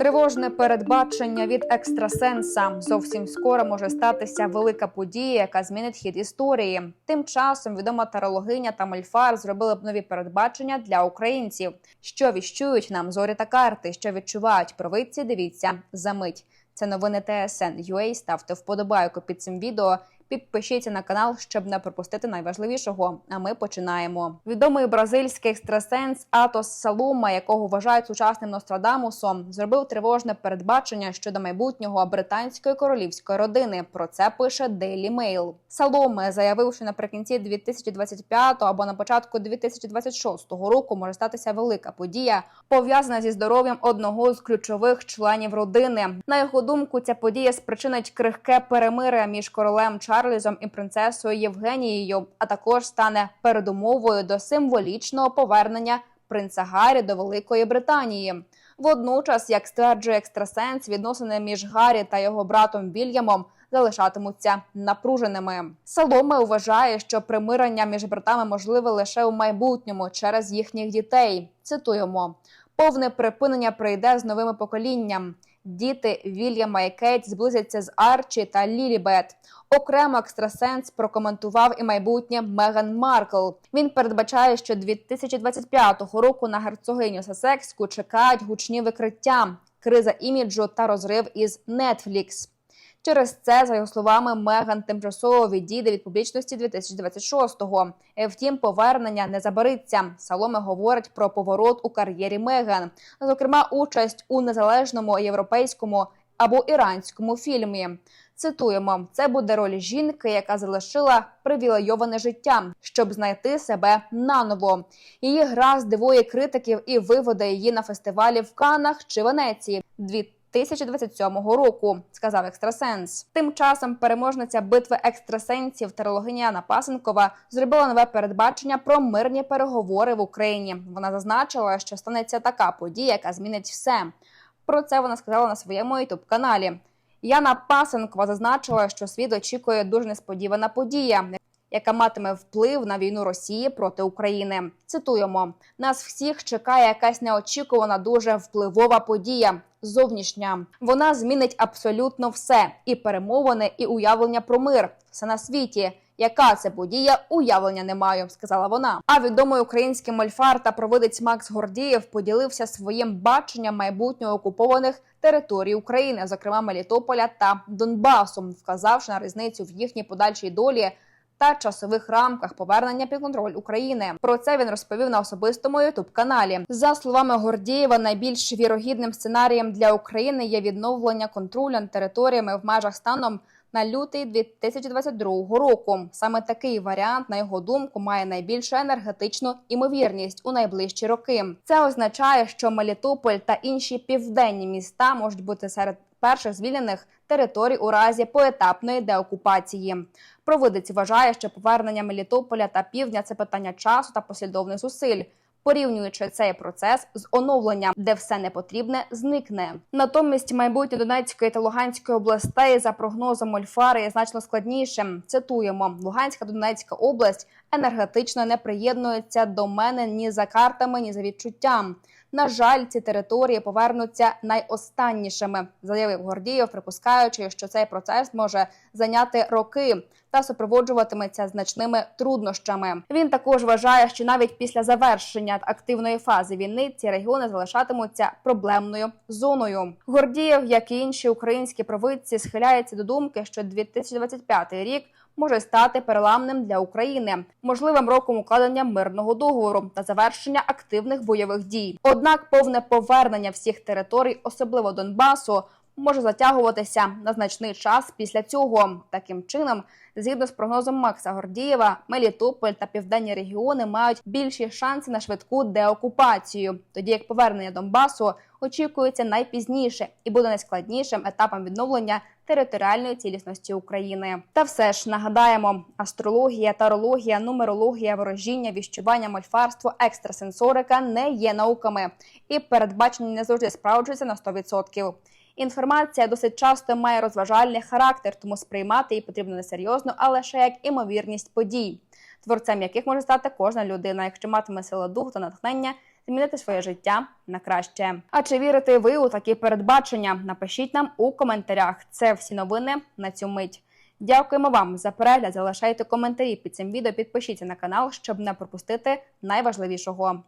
Тривожне передбачення від екстрасенса зовсім скоро може статися велика подія, яка змінить хід історії. Тим часом відома тарологиня та мольфар зробили б нові передбачення для українців. Що віщують нам зорі та карти, що відчувають провидці. Дивіться за мить. Це новини ТСН UA. Ставте вподобайку під цим відео. Підпишіться на канал, щоб не пропустити найважливішого. А ми починаємо. Відомий бразильський екстрасенс Атос Салума, якого вважають сучасним Нострадамусом, зробив тривожне передбачення щодо майбутнього британської королівської родини. Про це пише Daily Mail. Саломе заявив, що наприкінці 2025 або на початку 2026 року може статися велика подія, пов'язана зі здоров'ям одного з ключових членів родини. На його думку, ця подія спричинить крихке перемиря між королем Чарльзом і принцесою Євгенією, а також стане передумовою до символічного повернення принца Гаррі до Великої Британії. Водночас, як стверджує екстрасенс, відносини між Гаррі та його братом Вільямом залишатимуться напруженими. Саломе вважає, що примирення між братами можливе лише у майбутньому через їхніх дітей. Цитуємо: повне припинення прийде з новими поколінням. Діти Вільяма і Кейт зблизяться з Арчі та Лілібет. Окремо екстрасенс прокоментував і майбутнє Меган Маркл. Він передбачає, що 2025 року на герцогиню Сасекську чекають гучні викриття, криза іміджу та розрив із Netflix. Через це, за його словами, Меган тимчасово відійде від публічності 2026-го. Втім, повернення не забариться. Саломе говорить про поворот у кар'єрі Меган, зокрема, участь у незалежному європейському або іранському фільмі. Цитуємо: це буде роль жінки, яка залишила привілейоване життя, щоб знайти себе наново. Її гра здивує критиків і виведе її на фестивалі в Канах чи Венеції. 2027 року, сказав екстрасенс. Тим часом переможниця битви екстрасенсів тарологиня Яна Пасенкова зробила нове передбачення про мирні переговори в Україні. Вона зазначила, що станеться така подія, яка змінить все. Про це вона сказала на своєму ютуб каналі. Яна Пасенкова зазначила, що світ очікує дуже несподівана подія, яка матиме вплив на війну Росії проти України. Цитуємо: нас всіх чекає якась неочікувана, дуже впливова подія. Зовнішня вона змінить абсолютно все: і перемовини, і уявлення про мир, все на світі. Яка це подія? Уявлення не маю, сказала вона. А відомий український мольфар та провидець Макс Гордієв поділився своїм баченням майбутнього окупованих територій України, зокрема Мелітополя та Донбасу, вказавши на різницю в їхній подальшій долі. Та часових рамках повернення під контроль України про це він розповів на особистому ютуб каналі. За словами Гордієва, найбільш вірогідним сценарієм для України є відновлення контролю над територіями в межах станом на лютий 2022 року. Саме такий варіант, на його думку, має найбільшу енергетичну імовірність у найближчі роки. Це означає, що Мелітополь та інші південні міста можуть бути серед перших звільнених територій у разі поетапної деокупації. Провидець вважає, що повернення Мелітополя та півдня це питання часу та послідовних зусиль. Порівнюючи цей процес з оновленням, де все непотрібне зникне. Натомість майбутнє Донецької та Луганської областей за прогнозом Ольфари є значно складнішим. Цитуємо: Луганська Донецька область енергетично не приєднуються до мене ні за картами, ні за відчуттям. На жаль, ці території повернуться найостаннішими, заявив Гордієв, припускаючи, що цей процес може зайняти роки та супроводжуватиметься значними труднощами. Він також вважає, що навіть після завершення активної фази війни ці регіони залишатимуться проблемною зоною. Гордієв, як і інші українські провидці, схиляється до думки, що 2025 рік може стати переламним для України, можливим роком укладення мирного договору та завершення активних бойових дій. Однак повне повернення всіх територій, особливо Донбасу, може затягуватися на значний час після цього. Таким чином, згідно з прогнозом Макса Гордієва, Мелітополь та південні регіони мають більші шанси на швидку деокупацію, тоді як повернення Донбасу очікується найпізніше і буде найскладнішим етапом відновлення територіальної цілісності України. Та все ж нагадаємо: астрологія, тарологія, нумерологія, ворожіння, віщування, мольфарство, екстрасенсорика не є науками, і передбачення не завжди справджуються на 100%. Інформація досить часто має розважальний характер, тому сприймати її потрібно не серйозно, а лише як імовірність подій, творцем яких може стати кожна людина, якщо матиме силу духу та натхнення змінити своє життя на краще. А чи вірите ви у такі передбачення? Напишіть нам у коментарях. Це всі новини на цю мить. Дякуємо вам за перегляд. Залишайте коментарі під цим відео. Підпишіться на канал, щоб не пропустити найважливішого.